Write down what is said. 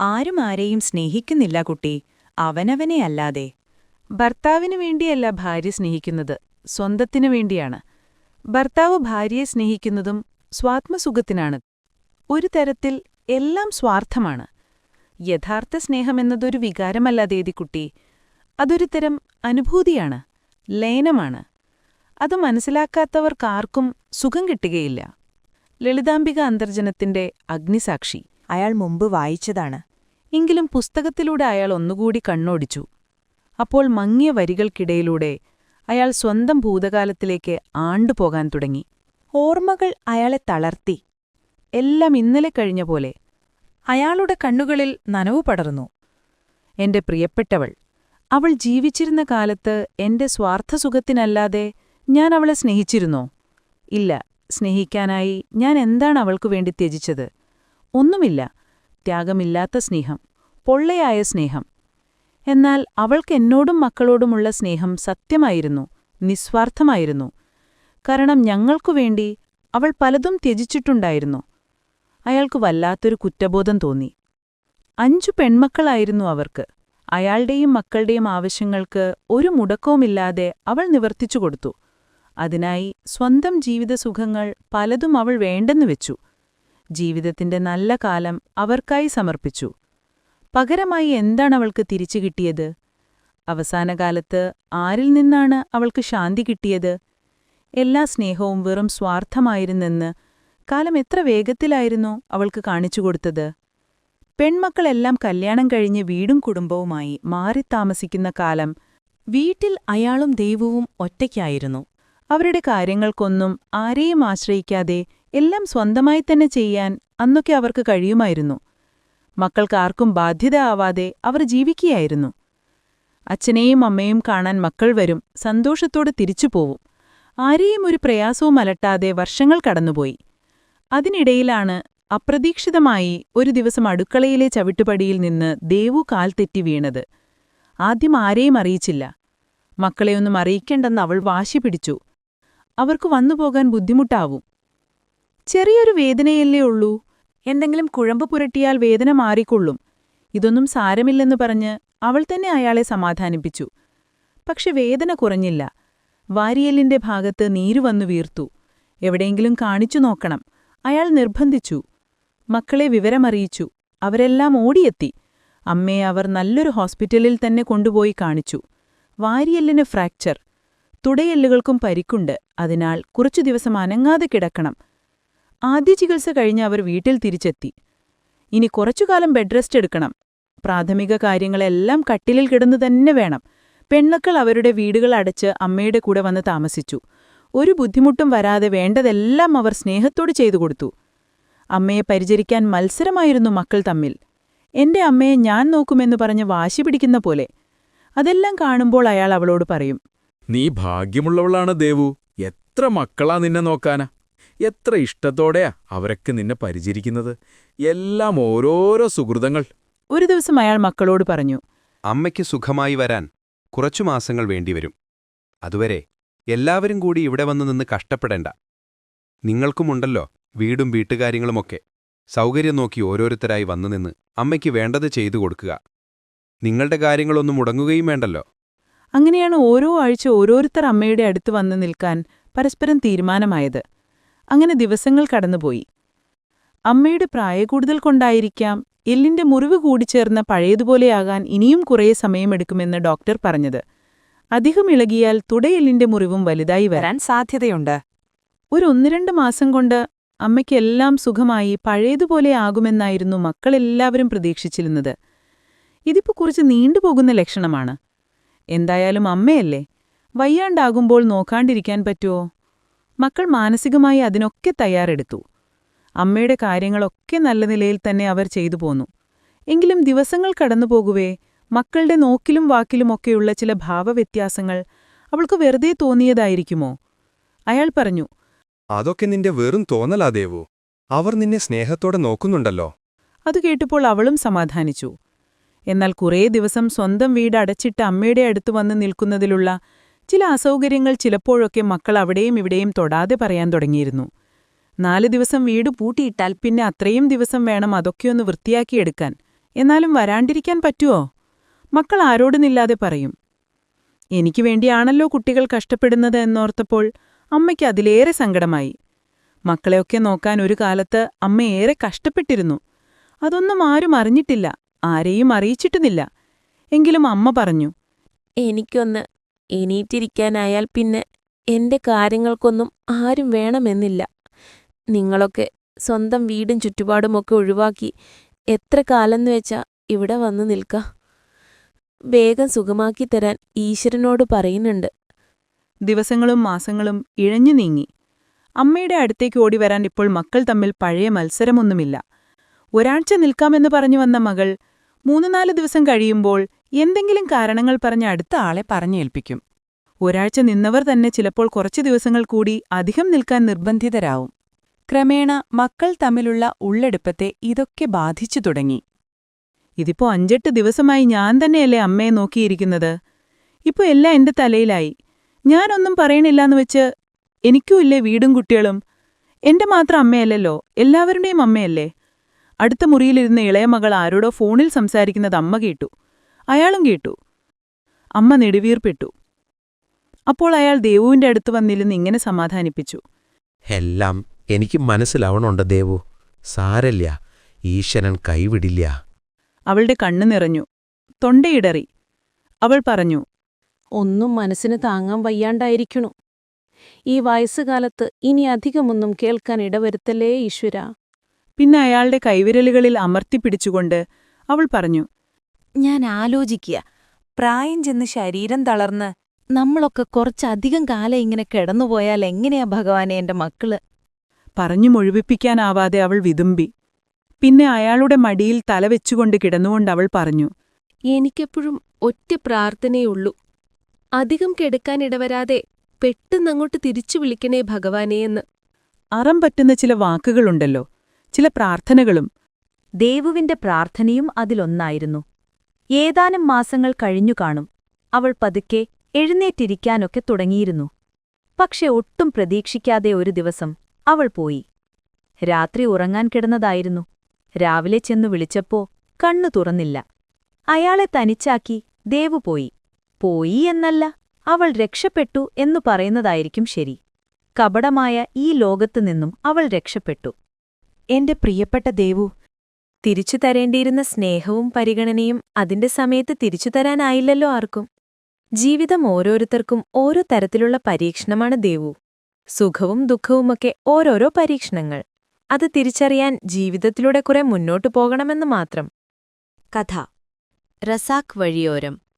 ആരും ആരെയും സ്നേഹിക്കുന്നില്ല കുട്ടി. അവനവനെ അല്ലാതെ. ഭർത്താവിനു വേണ്ടിയല്ല ഭാര്യ സ്നേഹിക്കുന്നത്. സ്വന്തത്തിനു വേണ്ടിയാണ്. ഭർത്താവ് ഭാര്യയെ സ്നേഹിക്കുന്നതും സ്വാത്മസുഖത്തിനാണ്. ഒരു തരത്തിൽ എല്ലാം സ്വാർത്ഥമാണ്. യഥാർത്ഥ സ്നേഹമെന്നതൊരു വികാരമല്ല ദേദിക്കുട്ടി അതൊരു തരം അനുഭൂതിയാണ്. ലയനമാണ്. അത് മനസ്സിലാക്കാത്തവർക്കാർക്കും സുഖം കിട്ടുകയില്ല. ലളിതാംബിക അന്തർജനത്തിന്റെ അഗ്നിസാക്ഷി. അയാൾ മുമ്പ് വായിച്ചതാണ്. എങ്കിലും പുസ്തകത്തിലൂടെ അയാൾ ഒന്നുകൂടി കണ്ണോടിച്ചു. അപ്പോൾ മങ്ങിയ വരികൾക്കിടയിലൂടെ അയാൾ സ്വന്തം ഭൂതകാലത്തിലേക്ക് ആണ്ടുപോകാൻ തുടങ്ങി. ഓർമ്മകൾ അയാളെ തളർത്തി. എല്ലാം ഇന്നലെ കഴിഞ്ഞ പോലെ അയാളുടെ കണ്ണുകളിൽ നനവ് പടർന്നു. എന്റെ പ്രിയപ്പെട്ടവൾ അവൾ ജീവിച്ചിരുന്ന കാലത്ത് എന്റെ സ്വാർത്ഥസുഖത്തിനല്ലാതെ ഞാൻ അവളെ സ്നേഹിച്ചിരുന്നോ? ഇല്ല സ്നേഹിക്കാനായി ഞാൻ എന്താണ് അവൾക്കു വേണ്ടി ത്യജിച്ചത്? ഒന്നുമില്ല ത്യാഗമില്ലാത്ത സ്നേഹം പൊള്ളയായ സ്നേഹം. എന്നാൽ അവൾക്ക് എന്നോടും മക്കളോടുമുള്ള സ്നേഹം സത്യമായിരുന്നു നിസ്വാർത്ഥമായിരുന്നു. കാരണം ഞങ്ങൾക്കു വേണ്ടി അവൾ പലതും ത്യജിച്ചിട്ടുണ്ടായിരുന്നു. അയാൾക്ക് വല്ലാത്തൊരു കുറ്റബോധം തോന്നി. അഞ്ചു പെൺമക്കളായിരുന്നു അവർക്ക്. അയാളുടെയും മക്കളുടെയും ആവശ്യങ്ങൾക്ക് ഒരു മുടക്കവുമില്ലാതെ അവൾ നിവർത്തിച്ചു കൊടുത്തു. അതിനായി സ്വന്തം ജീവിതസുഖങ്ങൾ പലതും അവൾ വേണ്ടെന്നു വെച്ചു. ജീവിതത്തിന്റെ നല്ല കാലം അവർക്കായി സമർപ്പിച്ചു. പകരമായി എന്താണ് അവൾക്ക് തിരിച്ചു കിട്ടിയത്? അവസാനകാലത്ത് ആരിൽ നിന്നാണ് അവൾക്ക് ശാന്തി കിട്ടിയത്? എല്ലാ സ്നേഹവും വെറും സ്വാർത്ഥമായിരുന്നെന്ന് കാലം എത്ര വേഗത്തിലായിരുന്നു അവൾക്ക് കാണിച്ചു കൊടുത്തത്? പെൺമക്കളെല്ലാം കല്യാണം കഴിഞ്ഞ് വീടും കുടുംബവുമായി മാറി താമസിക്കുന്ന കാലം വീട്ടിൽ അയാളും ദൈവവും ഒറ്റയ്ക്കായിരുന്നു. അവരുടെ കാര്യങ്ങൾക്കൊന്നും ആരെയും ആശ്രയിക്കാതെ എല്ലാം സ്വന്തമായി തന്നെ ചെയ്യാൻ അന്നൊക്കെ അവർക്ക് കഴിയുമായിരുന്നു. മക്കൾക്കാർക്കും ബാധ്യത ആവാതെ അവർ ജീവിക്കുകയായിരുന്നു. അച്ഛനെയും അമ്മയും കാണാൻ മക്കൾ വരും സന്തോഷത്തോടെ തിരിച്ചു പോവും. ആരെയും ഒരു പ്രയാസവും അലട്ടാതെ വർഷങ്ങൾ കടന്നുപോയി. അതിനിടയിലാണ് അപ്രതീക്ഷിതമായി ഒരു ദിവസം അടുക്കളയിലെ ചവിട്ടുപടിയിൽ നിന്ന് ദേവു കാൽ തെറ്റി വീണത്. ആദ്യം ആരെയും അറിയിച്ചില്ല. മക്കളെയൊന്നും അറിയിക്കേണ്ടെന്ന് അവൾ വാശി പിടിച്ചു. അവർക്ക് വന്നുപോകാൻ ബുദ്ധിമുട്ടാവും. ചെറിയൊരു വേദനയല്ലേ ഉള്ളൂ? എന്തെങ്കിലും കുഴമ്പ് പുരട്ടിയാൽ വേദന മാറിക്കൊള്ളും. ഇതൊന്നും സാരമില്ലെന്ന് പറഞ്ഞ് അവൾ തന്നെ അയാളെ സമാധാനിപ്പിച്ചു. പക്ഷെ വേദന കുറഞ്ഞില്ല. വാരിയലിന്റെ ഭാഗത്ത് നീരുവന്നു വീർത്തു. എവിടെയെങ്കിലും കാണിച്ചു നോക്കണം. അയാൾ നിർബന്ധിച്ചു. മക്കളെ വിവരമറിയിച്ചു. അവരെല്ലാം ഓടിയെത്തി. അമ്മയെ അവർ നല്ലൊരു ഹോസ്പിറ്റലിൽ തന്നെ കൊണ്ടുപോയി കാണിച്ചു. വാരിയെല്ലിന് ഫ്രാക്ചർ. തുടയെല്ലുകൾക്കും പരിക്കുണ്ട്. അതിനാൽ കുറച്ചു ദിവസം അനങ്ങാതെ കിടക്കണം. ആദ്യ ചികിത്സ കഴിഞ്ഞ് അവർ വീട്ടിൽ തിരിച്ചെത്തി. ഇനി കുറച്ചുകാലം ബെഡ് റെസ്റ്റ് എടുക്കണം. പ്രാഥമിക കാര്യങ്ങളെല്ലാം കട്ടിലിൽ കിടന്നു തന്നെ വേണം. പെണ്ണുക്കൾ അവരുടെ വീടുകൾ അടച്ച് അമ്മയുടെ കൂടെ വന്ന് താമസിച്ചു. ഒരു ബുദ്ധിമുട്ടും വരാതെ വേണ്ടതെല്ലാം അവർ സ്നേഹത്തോട് ചെയ്തു കൊടുത്തു. അമ്മയെ പരിചരിക്കാൻ മത്സരമായിരുന്നു മക്കൾ തമ്മിൽ. എന്റെ അമ്മയെ ഞാൻ നോക്കുമെന്ന് പറഞ്ഞ് വാശി പിടിക്കുന്ന പോലെ. അതെല്ലാം കാണുമ്പോൾ അയാൾ അവളോട് പറയും നീ ഭാഗ്യമുള്ളവളാണ് ദേവു. എത്ര മക്കളാ നിന്നെ നോക്കാനാ? എത്ര ഇഷ്ടത്തോടെയാ അവരൊക്കെ നിന്നെ പരിചരിക്കുന്നത്. എല്ലാം ഓരോരോ സുഹൃതങ്ങൾ. ഒരു ദിവസം അയാൾ മക്കളോട് പറഞ്ഞു അമ്മയ്ക്ക് സുഖമായി വരാൻ കുറച്ചു മാസങ്ങൾ വേണ്ടിവരും. അതുവരെ എല്ലാവരും കൂടി ഇവിടെ വന്നു നിന്ന് കഷ്ടപ്പെടേണ്ട. നിങ്ങൾക്കുമുണ്ടല്ലോ വീടും വീട്ടുകാര്യങ്ങളുമൊക്കെ. സൗകര്യം നോക്കി ഓരോരുത്തരായി വന്നു നിന്ന് അമ്മയ്ക്ക് വേണ്ടത് ചെയ്തു കൊടുക്കുക. നിങ്ങളുടെ കാര്യങ്ങളൊന്നും മുടങ്ങുകയും വേണ്ടല്ലോ. അങ്ങനെയാണ് ഓരോ ആഴ്ച ഓരോരുത്തർ അമ്മയുടെ അടുത്ത് വന്ന് നിൽക്കാൻ പരസ്പരം തീരുമാനമായത്. അങ്ങനെ ദിവസങ്ങൾ കടന്നുപോയി. അമ്മയുടെ പ്രായകൂടുതൽ കൊണ്ടായിരിക്കാം എല്ലിന്റെ മുറിവ് കൂടിച്ചേർന്ന പഴയതുപോലെയാകാൻ ഇനിയും കുറേ സമയമെടുക്കുമെന്ന് ഡോക്ടർ പറഞ്ഞത്. അധികം ഇളകിയാൽ തുടയെല്ലിന്റെ മുറിവും വലുതായി വരാൻ സാധ്യതയുണ്ട്. ഒരു ഒന്ന് രണ്ട് മാസം കൊണ്ട് അമ്മയ്ക്കെല്ലാം സുഖമായി പഴയതുപോലെ ആകുമെന്നായിരുന്നു മക്കളെല്ലാവരും പ്രതീക്ഷിച്ചിരുന്നത്. ഇതിപ്പോ കുറച്ച് നീണ്ടുപോകുന്ന ലക്ഷണമാണ്. എന്തായാലും അമ്മയല്ലേ? വയ്യാണ്ടാകുമ്പോൾ നോക്കാണ്ടിരിക്കാൻ പറ്റുമോ മക്കൾ മാനസികമായി അതിനൊക്കെ തയ്യാറെടുത്തു. അമ്മയുടെ കാര്യങ്ങളൊക്കെ നല്ല നിലയിൽ തന്നെ അവർ ചെയ്തു പോന്നു. എങ്കിലും ദിവസങ്ങൾ കടന്നുപോകുവേ മക്കളുടെ നോക്കിലും വാക്കിലുമൊക്കെയുള്ള ചില ഭാവവ്യത്യാസങ്ങൾ അവൾക്ക് വെറുതെ തോന്നിയതായിരിക്കുമോ? അയാൾ പറഞ്ഞു അതൊക്കെ നിന്റെ വെറും തോന്നലാ ദേവു. അവർ നിന്നെ സ്നേഹത്തോടെ നോക്കുന്നുണ്ടല്ലോ. അത് കേട്ടപ്പോൾ അവളും സമാധാനിച്ചു. എന്നാൽ കുറേ ദിവസം സ്വന്തം വീട് അടച്ചിട്ട് അമ്മയുടെ അടുത്ത് വന്ന് നിൽക്കുന്നതിലുള്ള ചില അസൗകര്യങ്ങൾ ചിലപ്പോഴൊക്കെ മക്കൾ അവിടെയും ഇവിടെയും തൊടാതെ പറയാൻ തുടങ്ങിയിരുന്നു. നാല് ദിവസം വീട് പൂട്ടിയിട്ടാൽ പിന്നെ അത്രയും ദിവസം വേണം അതൊക്കെയൊന്ന് വൃത്തിയാക്കിയെടുക്കാൻ. എന്നാലും വരാണ്ടിരിക്കാൻ പറ്റുമോ മക്കൾ ആരോടുന്നില്ലാതെ പറയും. എനിക്ക് വേണ്ടിയാണല്ലോ കുട്ടികൾ കഷ്ടപ്പെടുന്നത് എന്നോർത്തപ്പോൾ അമ്മയ്ക്ക് അതിലേറെ സങ്കടമായി. മക്കളെയൊക്കെ നോക്കാൻ ഒരു കാലത്ത് അമ്മ ഏറെ കഷ്ടപ്പെട്ടിരുന്നു. അതൊന്നും ആരും അറിഞ്ഞിട്ടില്ല ആരെയും അറിയിച്ചിട്ടുമില്ല. എങ്കിലും അമ്മ പറഞ്ഞു എനിക്കൊന്ന് എണീറ്റിരിക്കാനായാൽ പിന്നെ എന്റെ കാര്യങ്ങൾക്കൊന്നും ആരും വേണമെന്നില്ല. നിങ്ങളൊക്കെ സ്വന്തം വീടും ചുറ്റുപാടുമൊക്കെ ഒഴിവാക്കി എത്ര കാലംന്ന് വെച്ചാ ഇവിടെ വന്ന് നിൽക്ക. വേഗം സുഖമാക്കി തരാൻ ഈശ്വരനോട് പറയുന്നുണ്ട്. ദിവസങ്ങളും മാസങ്ങളും ഇഴഞ്ഞു നീങ്ങി. അമ്മയുടെ അടുത്തേക്ക് ഓടി വരാൻ ഇപ്പോൾ മക്കൾ തമ്മിൽ പഴയ മത്സരമൊന്നുമില്ല. ഒരാഴ്ച നിൽക്കാമെന്ന് പറഞ്ഞു വന്ന മകൾ മൂന്നു നാല് ദിവസം കഴിയുമ്പോൾ എന്തെങ്കിലും കാരണങ്ങൾ പറഞ്ഞ് അടുത്ത ആളെ പറഞ്ഞേൽപ്പിക്കും. ഒരാഴ്ച നിന്നവർ തന്നെ ചിലപ്പോൾ കുറച്ചു ദിവസങ്ങൾ കൂടി അധികം നിൽക്കാൻ നിർബന്ധിതരാവും. ക്രമേണ മക്കൾ തമ്മിലുള്ള ഉള്ളെടുപ്പത്തെ ഇതൊക്കെ ബാധിച്ചു തുടങ്ങി. ഇതിപ്പോ അഞ്ചെട്ട് ദിവസമായി ഞാൻ തന്നെയല്ലേ അമ്മയെ നോക്കിയിരിക്കുന്നത്? ഇപ്പൊ എല്ലാം എന്റെ തലയിലായി. ഞാനൊന്നും പറയണില്ലാന്ന് വെച്ച് എനിക്കുമില്ലേ വീടും കുട്ടികളും? എന്റെ മാത്രം അമ്മയല്ലല്ലോ എല്ലാവരുടെയും അമ്മയല്ലേ? അടുത്ത മുറിയിലിരുന്ന ഇളയ മകൾ ആരോടോ ഫോണിൽ സംസാരിക്കുന്നത് അമ്മ കേട്ടു. അയാളും കേട്ടു. അമ്മ നെടുവീർപ്പെട്ടു. അപ്പോൾ അയാൾ ദേവുവിന്റെ അടുത്ത് വന്നിരുന്ന് ഇങ്ങനെ സമാധാനിപ്പിച്ചു. എല്ലാം എനിക്ക് മനസ്സിലാവണുണ്ട് ദേവു. സാരല്ല ഈശ്വരൻ കൈവിടില്ല. അവളുടെ കണ്ണു നിറഞ്ഞു. തൊണ്ടയിടറി. അവൾ പറഞ്ഞു ഒന്നും മനസ്സിന് താങ്ങാൻ വയ്യാണ്ടായിരിക്കണു. ഈ വയസ്സുകാലത്ത് ഇനി അധികമൊന്നും കേൾക്കാൻ ഇടവരുത്തല്ലേ ഈശ്വര? പിന്നെ അയാളുടെ കൈവിരലുകളിൽ അമർത്തിപ്പിടിച്ചുകൊണ്ട് അവൾ പറഞ്ഞു ഞാൻ ആലോചിക്കുക പ്രായം ചെന്ന് ശരീരം തളർന്ന് നമ്മളൊക്കെ കുറച്ചധികം കാലം ഇങ്ങനെ കിടന്നുപോയാൽ എങ്ങനെയാ ഭഗവാനെ എന്റെ മക്കൾ? പറഞ്ഞു മുഴുവിപ്പിക്കാനാവാതെ അവൾ വിതുമ്പി. പിന്നെ അയാളുടെ മടിയിൽ തലവെച്ചുകൊണ്ട് കിടന്നുകൊണ്ട് അവൾ പറഞ്ഞു എനിക്കെപ്പോഴും ഒറ്റ പ്രാർത്ഥനയുള്ളൂ. അധികം കെടുക്കാനിടവരാതെ പെട്ടെന്നങ്ങോട്ട് തിരിച്ചു വിളിക്കണേ ഭഗവാനെയെന്ന് അറം പറ്റുന്ന ചില വാക്കുകളുണ്ടല്ലോ ചില പ്രാർത്ഥനകളും. ദേവുവിന്റെ പ്രാർത്ഥനയും അതിലൊന്നായിരുന്നു. ഏതാനും മാസങ്ങൾ കഴിഞ്ഞു കാണും. അവൾ പതുക്കെ എഴുന്നേറ്റിരിക്കാനൊക്കെ തുടങ്ങിയിരുന്നു. പക്ഷെ ഒട്ടും പ്രതീക്ഷിക്കാതെ ഒരു ദിവസം അവൾ പോയി. രാത്രി ഉറങ്ങാൻ കിടന്നതായിരുന്നു. രാവിലെ ചെന്നു വിളിച്ചപ്പോ കണ്ണു തുറന്നില്ല. അയാളെ തനിച്ചാക്കി ദേവു പോയി. പോയി എന്നല്ല അവൾ രക്ഷപ്പെട്ടു എന്നു പറയുന്നതായിരിക്കും ശരി. കപടമായ ഈ ലോകത്തു നിന്നും അവൾ രക്ഷപ്പെട്ടു. എന്റെ പ്രിയപ്പെട്ട ദേവു തിരിച്ചു തരേണ്ടിയിരുന്ന സ്നേഹവും പരിഗണനയും അതിന്റെ സമയത്ത് തിരിച്ചു തരാനായില്ലല്ലോ ആർക്കും. ജീവിതം ഓരോരുത്തർക്കും ഓരോ തരത്തിലുള്ള പരീക്ഷണമാണ് ദേവു. സുഖവും ദുഃഖവുമൊക്കെ ഓരോരോ പരീക്ഷണങ്ങൾ. അത് തിരിച്ചറിയാൻ ജീവിതത്തിലൂടെ കുറെ മുന്നോട്ടു പോകണമെന്ന് മാത്രം. കഥ. റസാഖ് വഴിയോരം.